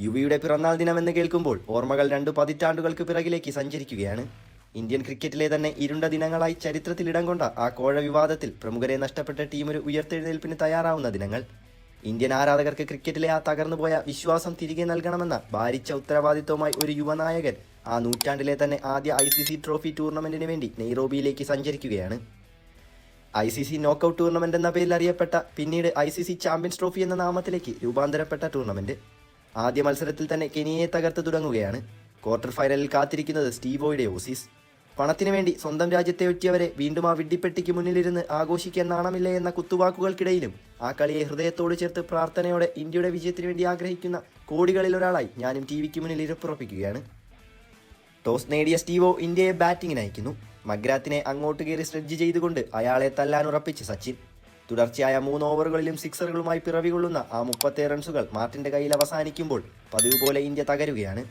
യുവിയുടെ പിറന്നാൾ ദിനമെന്ന് കേൾക്കുമ്പോൾ ഓർമ്മകൾ രണ്ടു പതിറ്റാണ്ടുകൾക്ക് പിറകിലേക്ക് സഞ്ചരിക്കുകയാണ്. ഇന്ത്യൻ ക്രിക്കറ്റിലെ തന്നെ ഇരുണ്ട ദിനങ്ങളായി ചരിത്രത്തിൽ ഇടം കൊണ്ട ആ കോഴ വിവാദത്തിൽ പ്രമുഖരെ നഷ്ടപ്പെട്ട ടീം ഒരു ഉയർത്തെഴുന്നേൽപ്പിന് തയ്യാറാവുന്ന ദിനങ്ങൾ. ഇന്ത്യൻ ആരാധകർക്ക് ക്രിക്കറ്റിലെ ആ തകർന്നുപോയ വിശ്വാസം തിരികെ നൽകണമെന്ന ഭാരിച്ച ഉത്തരവാദിത്വമായി ഒരു യുവനായകൻ ആ നൂറ്റാണ്ടിലെ തന്നെ ആദ്യ ഐ സി സി ട്രോഫി ടൂർണമെന്റിന് വേണ്ടി നെയ്റോബിയിലേക്ക് സഞ്ചരിക്കുകയാണ്. I C C knockout tournament എന്ന പേരിൽ അറിയപ്പെട്ട പിന്നീട് I C C champions trophy എന്ന നാമത്തിലേക്ക് രൂപാന്തരപ്പെട്ട ടൂർണമെന്റ് ആദ്യ മത്സരത്തിൽ തന്നെ കെനിയയെ തകർത്ത് തുടങ്ങുകയാണ്. ക്വാർട്ടർ ഫൈനലിൽ കാത്തിരിക്കുന്നത് സ്റ്റീവോയുടെ ഓസീസ്. പണത്തിനു വേണ്ടി സ്വന്തം രാജ്യത്തെ ഒറ്റിയവരെ വീണ്ടും ആ വിഡ്ഡിപ്പെട്ടിക്ക് മുന്നിലിരുന്ന് ആഘോഷിക്കാൻ നാണമില്ല എന്ന കുത്തുവാക്കുകൾക്കിടയിലും ആ കളിയെ ഹൃദയത്തോട് ചേർത്ത് പ്രാർത്ഥനയോടെ ഇന്ത്യയുടെ വിജയത്തിനു വേണ്ടി ആഗ്രഹിക്കുന്ന കോടികളിൽ ഒരാളായി ഞാനും ടി വിക്ക് മുന്നിൽ ഇരപ്പുറപ്പിക്കുകയാണ് ടോസ് നേടിയ സ്റ്റീവോ ഇന്ത്യയെ ബാറ്റിംഗിന് അയക്കുന്നു. മഗ്രാത്തിനെ അങ്ങോട്ട് കയറി സ്ട്രെഡ്ജ് ചെയ്തുകൊണ്ട് അയാളെ തല്ലാൻ ഉറപ്പിച്ച് സച്ചിൻ. തുടർച്ചയായ മൂന്ന് ഓവറുകളിലും സിക്സറുകളുമായി പിറവികൊള്ളുന്ന ആ മുപ്പത്തേഴ് റൺസുകൾ മാർട്ടിന്റെ കയ്യിൽ അവസാനിക്കുമ്പോൾ പതിവ് പോലെ ഇന്ത്യ തകരുകയാണ്.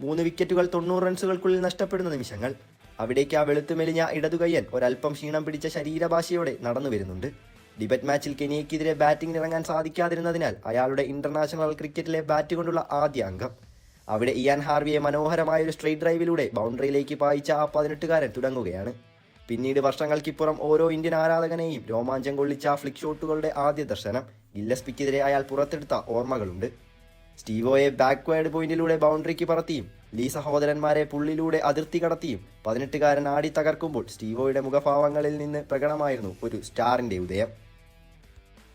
മൂന്ന് വിക്കറ്റുകൾ തൊണ്ണൂറ് റൺസുകൾക്കുള്ളിൽ നഷ്ടപ്പെടുന്ന നിമിഷങ്ങൾ. അവിടേക്ക് ആ വെളുത്തു മെലിഞ്ഞ ഇടതുകയ്യൻ ഒരൽപ്പം ക്ഷീണം പിടിച്ച ശരീരഭാഷയോടെ നടന്നു വരുന്നുണ്ട്. ഡിബറ്റ് മാച്ചിൽ കെനിയക്കെതിരെ ബാറ്റിംഗിന് ഇറങ്ങാൻ സാധിക്കാതിരുന്നതിനാൽ അയാളുടെ ഇന്റർനാഷണൽ ക്രിക്കറ്റിലെ ബാറ്റ് കൊണ്ടുള്ള ആദ്യ അംഗം. അവിടെ ഇയാൻ ഹാർവിയെ മനോഹരമായ ഒരു സ്ട്രെയിറ്റ് ഡ്രൈവിലൂടെ ബൗണ്ടറിയിലേക്ക് പായിച്ച ആ പതിനെട്ടുകാരൻ തുടങ്ങുകയാണ്. പിന്നീട് വർഷങ്ങൾക്കിപ്പുറം ഓരോ ഇന്ത്യൻ ആരാധകനെയും രോമാഞ്ചം കൊള്ളിച്ച ഫ്ലിക് ഷോട്ടുകളുടെ ആദ്യ ദർശനം ഗില്ലസ്പിക്കെതിരെ അയാൾ പുറത്തെടുത്ത ഓർമ്മകളുണ്ട്. സ്റ്റീവോയെ ബാക്ക്വേർഡ് പോയിന്റിലൂടെ ബൗണ്ടറിക്ക് പറത്തിയും ലീ സഹോദരന്മാരെ പുള്ളിലൂടെ അതിർത്തി കടത്തിയും പതിനെട്ടുകാരൻ ആടി തകർക്കുമ്പോൾ സ്റ്റീവോയുടെ മുഖഭാവങ്ങളിൽ നിന്ന് പ്രകടമായിരുന്നു ഒരു സ്റ്റാറിന്റെ ഉദയം.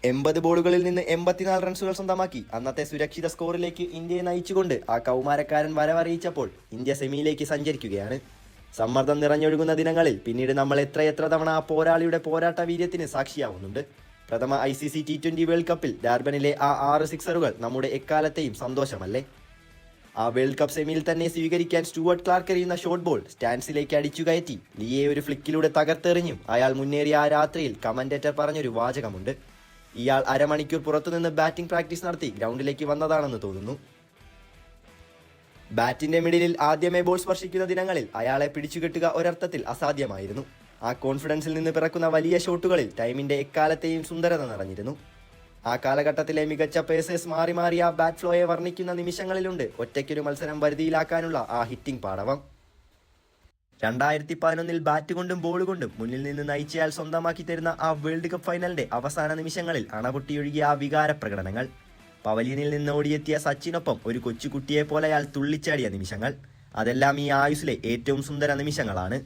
എൺപത് ബോളുകളിൽ നിന്ന് എൺപത്തിനാല് റൺസുകൾ സ്വന്തമാക്കി. അന്നത്തെ സുരക്ഷിത സ്കോറിലേക്ക് ഇന്ത്യയെ നയിച്ചുകൊണ്ട് ആ കൗമാരക്കാരൻ വരവറിയിച്ചപ്പോൾ ഇന്ത്യ സെമിയിലേക്ക് സഞ്ചരിക്കുകയാണ്. സമ്മർദ്ദം നിറഞ്ഞൊഴുകുന്ന ദിനങ്ങളിൽ പിന്നീട് നമ്മൾ എത്രയെത്ര തവണ ആ പോരാളിയുടെ പോരാട്ട വീര്യത്തിന് സാക്ഷിയാവുന്നുണ്ട്. പ്രഥമ I C C T twenty world കപ്പിൽ ഡാർബനിലെ ആ ആറ് സിക്സറുകൾ നമ്മുടെ എക്കാലത്തെയും സന്തോഷമല്ലേ? ആ വേൾഡ് കപ്പ് സെമിയിൽ തന്നെ സ്വീകരിക്കാൻ സ്റ്റുവർട്ട് ക്ലാർക്ക് എറിയുന്ന ഷോട്ട് ബോൾ സ്റ്റാൻസിലേക്ക് അടിച്ചു കയറ്റി ലിയെ ഒരു ഫ്ലിക്കിലൂടെ തകർത്തെറിഞ്ഞും അയാൾ മുന്നേറിയ ആ രാത്രിയിൽ കമന്റേറ്റർ പറഞ്ഞൊരു വാചകമുണ്ട്. ഇയാൾ അരമണിക്കൂർ പുറത്തുനിന്ന് ബാറ്റിംഗ് പ്രാക്ടീസ് നടത്തി ഗ്രൗണ്ടിലേക്ക് വന്നതാണെന്ന് തോന്നുന്നു. ബാറ്റിന്റെ മിഡിലിൽ ആദ്യമേ ബോൾ സ്പർശിക്കുന്ന ദിനങ്ങളിൽ അയാളെ പിടിച്ചുകെട്ടുക ഒരർത്ഥത്തിൽ അസാധ്യമായിരുന്നു. ആ കോൺഫിഡൻസിൽ നിന്ന് പിറക്കുന്ന വലിയ ഷോട്ടുകളിൽ ടൈമിന്റെ എക്കാലത്തെയും സുന്ദരത നിറഞ്ഞിരുന്നു. ആ കാലഘട്ടത്തിലെ മികച്ച പേസേഴ്സ് മാറി മാറി ആ ബാറ്റ് ഫ്ലോയെ വർണിക്കുന്ന നിമിഷങ്ങളിലുണ്ട് ഒറ്റയ്ക്കൊരു മത്സരം വരുതിയിലാക്കാനുള്ള ആ ഹിറ്റിംഗ് പാടവം. രണ്ടായിരത്തി പതിനൊന്നിൽ ബാറ്റ് കൊണ്ടും ബോൾ കൊണ്ടും മുന്നിൽ നിന്ന് നയിച്ചയാൾ സ്വന്തമാക്കി തരുന്ന ആ വേൾഡ് കപ്പ് ഫൈനലിന്റെ അവസാന നിമിഷങ്ങളിൽ അണപൊട്ടിയൊഴുകിയ ആ വികാര പ്രകടനങ്ങൾ പവലിയനിൽ നിന്ന് ഓടിയെത്തിയ സച്ചിനൊപ്പം ഒരു കൊച്ചുകുട്ടിയെ പോലെ അയാൾ തുള്ളിച്ചാടിയ നിമിഷങ്ങൾ. അതെല്ലാം ഈ ആയുസിലെ ഏറ്റവും സുന്ദര നിമിഷങ്ങളാണ്.